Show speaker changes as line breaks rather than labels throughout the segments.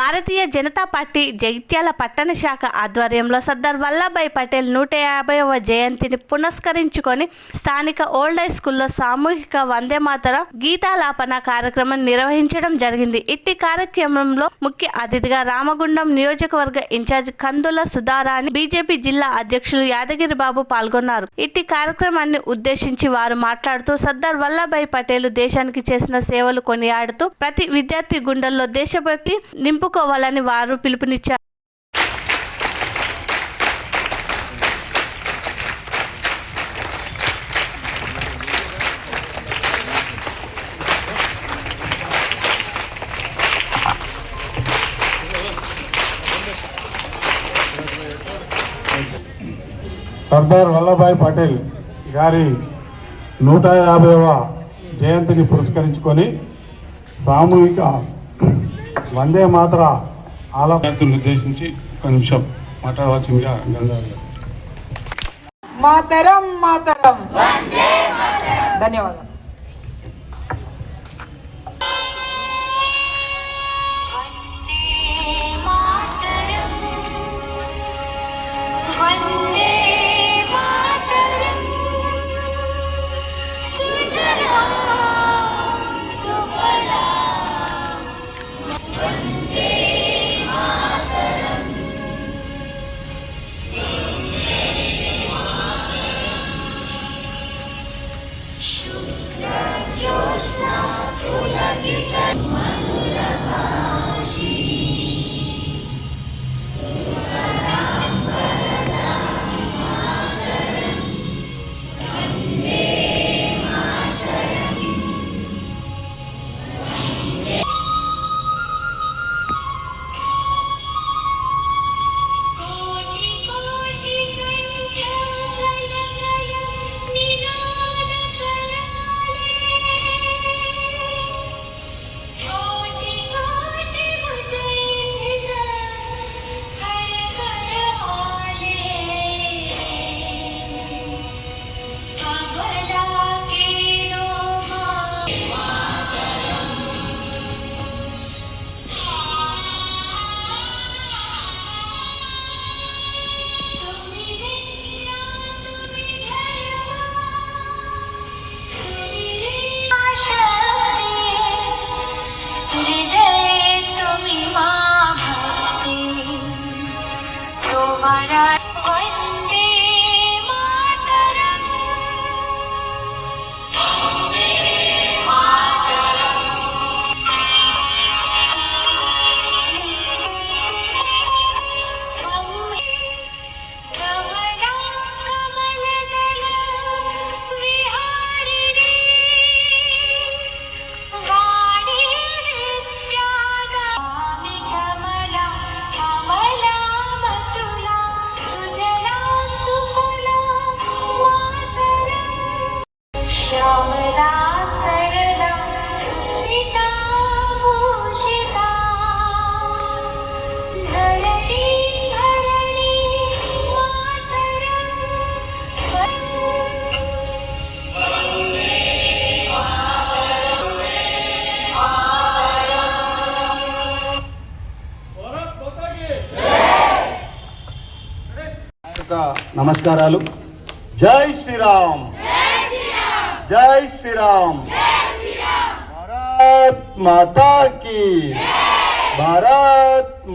Bharatiya Janata party Jagtial పట్టణ శాఖ ఆధ్వర్యంలో సర్దార్ వల్లభాయ్ పటేల్ నూట యాభైవ జయంతిని పునస్కరించుకొని స్థానిక ఓల్డ్ హై స్కూల్లో సామూహిక వందే మాతర గీతాలాపన కార్యక్రమం నిర్వహించడం జరిగింది. ఇట్టి కార్యక్రమంలో ముఖ్య అతిథిగా రామగుండం నియోజకవర్గ ఇన్ఛార్జ్ కందుల సుధారాణి బీజేపీ జిల్లా అధ్యక్షులు యాదగిరి బాబు పాల్గొన్నారు. ఇట్టి కార్యక్రమాన్ని ఉద్దేశించి వారు మాట్లాడుతూ సర్దార్ వల్లభాయ్ పటేల్ దేశానికి చేసిన సేవలు కొనియాడుతూ ప్రతి విద్యార్థి గుండెల్లో దేశభక్తి నింపు నింపుకోవాలని వారు పిలుపునిచ్చారు.
సర్దార్ వల్లభాయ్ పటేల్ గారి నూట యాభైవ జయంతిని పురస్కరించుకొని సామూహిక వందే మాత్ర. ఆలోచన ఉద్దేశించి ఒక నిమిషం మాట్లాడవలసిందిగా గంగారు
మాతరం మాతరం. ధన్యవాదాలు.
నమస్కారాలు. జై శ్రీరామ్. జై శ్రీరామ్. భారత్ మాతాకి की భారత్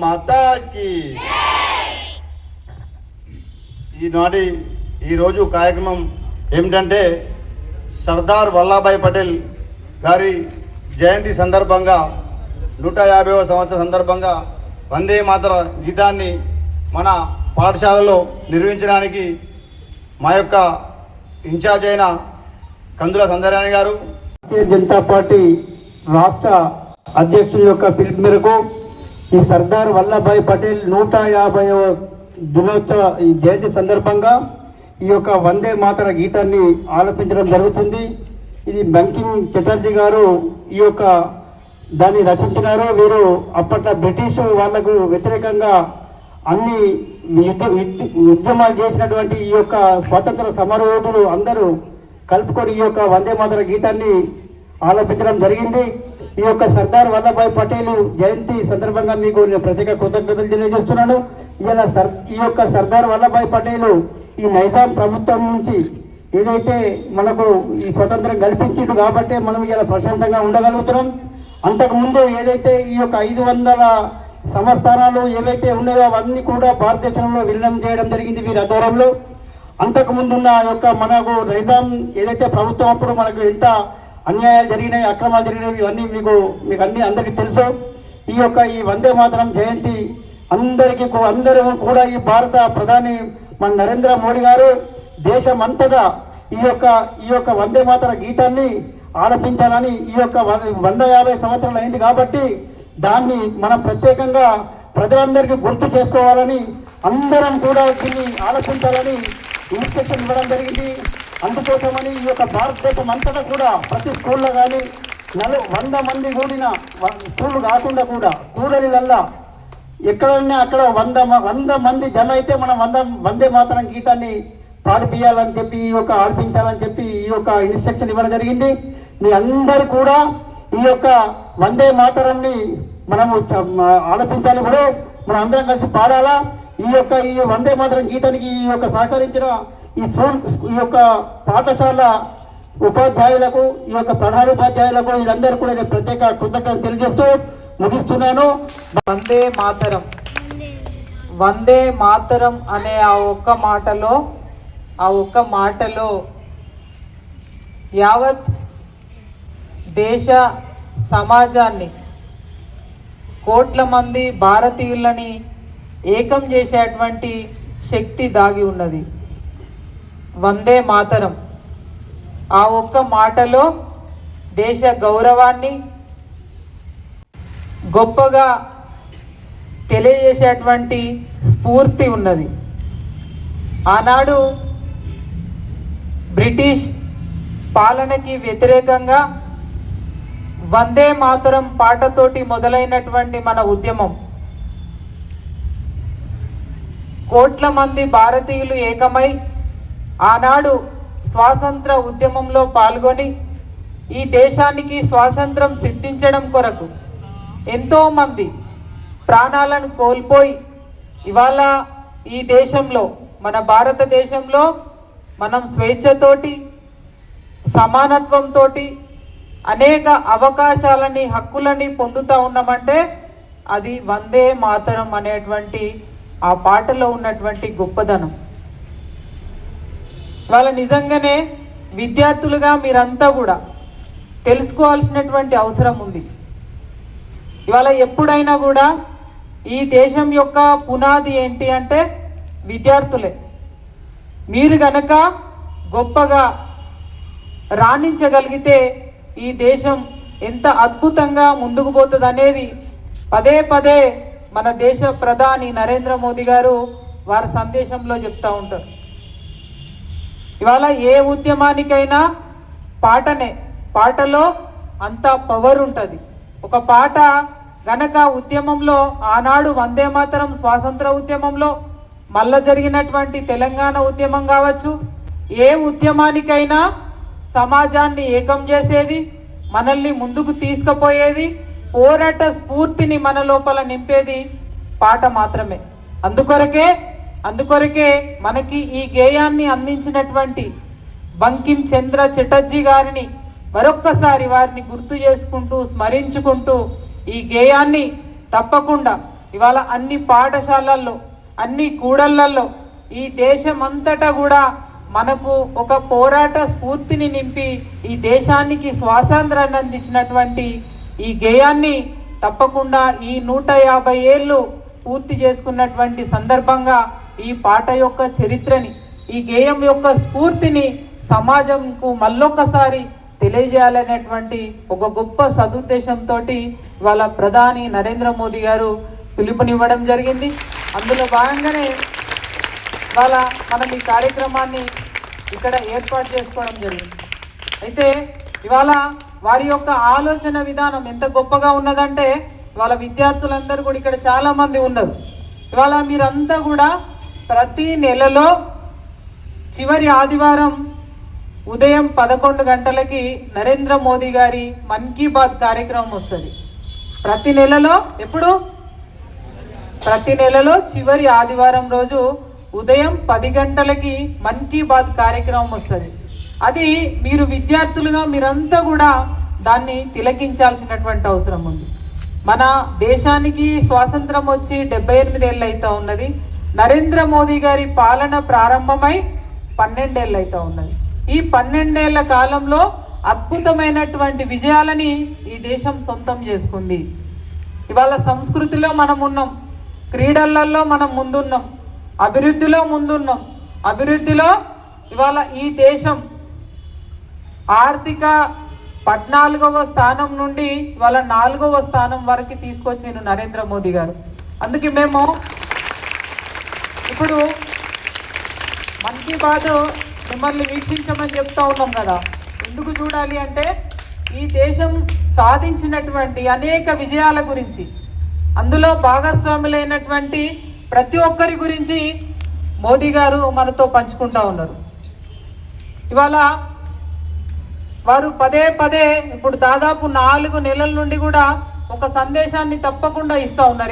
ఈనాటి ఈరోజు కార్యక్రమం ఏమిటంటే సర్దార్ వల్లభాయ్ పటేల్ గారి జయంతి సందర్భంగా నూట యాభైవ సంవత్సరం సందర్భంగా వందే మాతర గీతాన్ని మన పాఠశాలలో నిర్వహించడానికి మా యొక్క ఇన్ఛార్జ్ అయిన కందుల సందరాణి గారు
భారతీయ జనతా పార్టీ రాష్ట్ర అధ్యక్షుల యొక్క పిలుపు మేరకు ఈ సర్దార్ వల్లభాయ్ పటేల్ నూట యాభైవ దినోత్సవ ఈ జయంతి సందర్భంగా ఈ యొక్క వందే మాతర గీతాన్ని ఆలపించడం జరుగుతుంది. ఇది బంకిం చటర్జీ గారు ఈ యొక్క దాన్ని రచించినారు. వీరు అప్పట్లో బ్రిటిష్ వాళ్ళకు వ్యతిరేకంగా అన్ని యుద్ధ ఉద్యమాలు చేసినటువంటి ఈ యొక్క స్వతంత్ర సమరయోధులు అందరూ కలుపుకొని ఈ యొక్క వందే మాతర గీతాన్ని ఆలోపించడం జరిగింది. ఈ యొక్క సర్దార్ వల్లభాయ్ పటేల్ జయంతి సందర్భంగా మీకు నేను ప్రత్యేక కృతజ్ఞతలు తెలియజేస్తున్నాను. ఇలా సర్ ఈ యొక్క సర్దార్ వల్లభాయ్ పటేల్ ఈ నైజాం ప్రభుత్వం నుంచి ఏదైతే మనకు ఈ స్వతంత్రం కల్పించిండు కాబట్టి మనం ఇలా ప్రశాంతంగా ఉండగలుగుతున్నాం. అంతకుముందు ఏదైతే ఈ యొక్క ఐదు వందల సంస్థానాలు ఏవైతే ఉన్నాయో అవన్నీ కూడా భారతదేశంలో విలీనం చేయడం జరిగింది వీరి ఆధ్వర్యంలో. అంతకు ముందున్న యొక్క మనకు నైజాం ఏదైతే ప్రభుత్వం అప్పుడు మనకు ఎంత అన్యాయాలు జరిగినాయి అక్రమాలు జరిగినాయి ఇవన్నీ మీకు మీకు అన్ని అందరికీ తెలుసు. ఈ యొక్క ఈ వందే మాతరం జయంతి అందరికీ అందరూ కూడా ఈ భారత ప్రధాని మన నరేంద్ర మోడీ గారు దేశం అంతటా ఈ యొక్క ఈ యొక్క వందే మాతర గీతాన్ని ఆలపించాలని ఈ యొక్క వంద యాభై సంవత్సరాలు అయింది కాబట్టి దాన్ని మనం ప్రత్యేకంగా ప్రజలందరికీ గుర్తు చేసుకోవాలని అందరం కూడా దీన్ని ఆలోచించాలని ఇన్స్ట్రక్షన్ ఇవ్వడం జరిగింది. అందుకోసమని ఈ యొక్క భారతదేశం అంతటా కూడా ప్రతి స్కూల్లో కానీ నలు వంద మంది కూడిన స్కూళ్ళు కాకుండా కూడా కూడలిలల్లా ఎక్కడన్నా అక్కడ వంద మ- వంద మంది జమ అయితే మనం వంద వందే మాతరం గీతాన్ని పాడిపియాలని చెప్పి ఈ యొక్క ఆడిపించాలని చెప్పి ఈ యొక్క ఇన్స్ట్రక్షన్ ఇవ్వడం జరిగింది. మీ అందరు కూడా ఈ యొక్క వందే మాతరాన్ని మనము ఆలపించాలి కూడా మనం అందరం కలిసి పాడాలా? ఈ యొక్క ఈ వందే మాతరం గీతానికి ఈ యొక్క సహకరించిన ఈ స్కూల్ ఈ యొక్క పాఠశాల ఉపాధ్యాయులకు ఈ యొక్క ప్రధానోపాధ్యాయులకు వీళ్ళందరూ కూడా నేను ప్రత్యేక కృతజ్ఞతలు తెలియజేస్తూ ముగిస్తున్నాను.
వందే మాతరం. వందే మాతరం అనే ఆ ఒక్క మాటలో ఆ ఒక్క మాటలో యావత్ దేశ సమాజాన్ని కోట్ల మంది భారతీయులని ఏకం చేసేటువంటి శక్తి దాగి ఉన్నది. వందే మాతరం. ఆ ఒక్క మాటలో దేశ గౌరవాన్ని గొప్పగా తెలియజేసేటువంటి స్ఫూర్తి ఉన్నది. ఆనాడు బ్రిటిష్ పాలనకి వ్యతిరేకంగా వందే మాతరం పాటతోటి మొదలైనటువంటి మన ఉద్యమం. కోట్ల మంది భారతీయులు ఏకమై ఆనాడు స్వాతంత్ర ఉద్యమంలో పాల్గొని ఈ దేశానికి స్వాతంత్రం సిద్ధించడం కొరకు ఎంతోమంది ప్రాణాలను కోల్పోయి ఇవాళ ఈ దేశంలో మన భారతదేశంలో మనం స్వేచ్ఛతోటి సమానత్వంతో అనేక అవకాశాలని హక్కులని పొందుతూ ఉన్నామంటే అది వందే మాతరం అనేటువంటి ఆ పాటలో ఉన్నటువంటి గొప్పదనం. వాళ్ళ నిజంగానే విద్యార్థులుగా మీరంతా కూడా తెలుసుకోవాల్సినటువంటి అవసరం ఉంది. ఇవాళ ఎప్పుడైనా కూడా ఈ దేశం యొక్క పునాది ఏంటి అంటే విద్యార్థులే. మీరు గనక గొప్పగా రాణించగలిగితే ఈ దేశం ఎంత అద్భుతంగా ముందుకు పోతుంది అనేది పదే పదే మన దేశ ప్రధాని నరేంద్ర మోదీ గారు వారి సందేశంలో చెప్తూ ఉంటారు. ఇవాళ ఏ ఉద్యమానికైనా పాటనే పాటలో అంత పవర్ ఉంటుంది. ఒక పాట గనక ఉద్యమంలో ఆనాడు వందే మాతరం స్వాతంత్ర ఉద్యమంలో మళ్ళా జరిగినటువంటి తెలంగాణ ఉద్యమం కావచ్చు ఏ ఉద్యమానికైనా సమాజాన్ని ఏకం చేసేది మనల్ని ముందుకు తీసుకుపోయేది పోరాట స్ఫూర్తిని మన లోపల నింపేది పాట మాత్రమే. అందుకొరకే అందుకొరకే మనకి ఈ గేయాన్ని అందించినటువంటి బంకిం చంద్ర చటర్జీ గారిని మరొక్కసారి వారిని గుర్తు చేసుకుంటూ స్మరించుకుంటూ ఈ గేయాన్ని తప్పకుండా ఇవాళ అన్ని పాఠశాలల్లో అన్ని కూడళ్ళలో ఈ దేశం అంతటా కూడా మనకు ఒక పోరాట స్ఫూర్తిని నింపి ఈ దేశానికి స్వాతంత్రాన్ని అందించినటువంటి ఈ గేయాన్ని తప్పకుండా ఈ నూట యాభై ఏళ్ళు పూర్తి చేసుకున్నటువంటి సందర్భంగా ఈ పాట యొక్క చరిత్రని ఈ గేయం యొక్క స్ఫూర్తిని సమాజంకు మళ్ళొక్కసారి తెలియజేయాలనేటువంటి ఒక గొప్ప సదుద్దేశంతో వాళ్ళ ప్రధాని నరేంద్ర మోదీ గారు పిలుపునివ్వడం జరిగింది. అందులో భాగంగానే ఇవాళ మనం ఈ కార్యక్రమాన్ని ఇక్కడ ఏర్పాటు చేసుకోవడం జరిగింది. అయితే ఇవాళ వారి యొక్క ఆలోచన విధానం ఎంత గొప్పగా ఉన్నదంటే ఇవాళ విద్యార్థులందరూ కూడా ఇక్కడ చాలామంది ఉన్నారు. ఇవాళ మీరంతా కూడా ప్రతి నెలలో చివరి ఆదివారం ఉదయం పదకొండు గంటలకి నరేంద్ర మోదీ గారి మన్ కీ బాత్ కార్యక్రమం వస్తుంది. ప్రతి నెలలో ఎప్పుడు? ప్రతి నెలలో చివరి ఆదివారం రోజు ఉదయం పది గంటలకి మన్ కీ బాత్ కార్యక్రమం వస్తుంది. అది మీరు విద్యార్థులుగా మీరంతా కూడా దాన్ని తిలకించాల్సినటువంటి అవసరం ఉంది. మన దేశానికి స్వాతంత్రం వచ్చి డెబ్బై ఎనిమిది ఏళ్ళు అవుతా ఉన్నది. నరేంద్ర మోదీ గారి పాలన ప్రారంభమై పన్నెండేళ్ళు అవుతా ఉన్నది. ఈ పన్నెండేళ్ళ కాలంలో అద్భుతమైనటువంటి విజయాలని ఈ దేశం సొంతం చేసుకుంది. ఇవాళ సంస్కృతిలో మనం ఉన్నాం. క్రీడలలో మనం ముందున్నాం. అభివృద్ధిలో ముందున్నాం. అభివృద్ధిలో ఇవాళ ఈ దేశం ఆర్థిక పద్నాలుగవ స్థానం నుండి ఇవాళ నాలుగవ స్థానం వరకు తీసుకొచ్చిన నరేంద్ర మోదీ గారు. అందుకే మేము ఇప్పుడు మన్ కీ బాత్ మిమ్మల్ని వీక్షించమని చెప్తా ఉన్నాం కదా. ఎందుకు చూడాలి అంటే ఈ దేశం సాధించినటువంటి అనేక విజయాల గురించి. అందులో భాగస్వాములైనటువంటి ప్రతి ఒక్కరి గురించి మోదీ గారు మనతో పంచుకుంటా ఉన్నారు. ఇవాళ వారు పదే పదే ఇప్పుడు దాదాపు నాలుగు నెలల నుండి కూడా ఒక సందేశాన్ని తప్పకుండా ఇస్తా ఉన్నారు.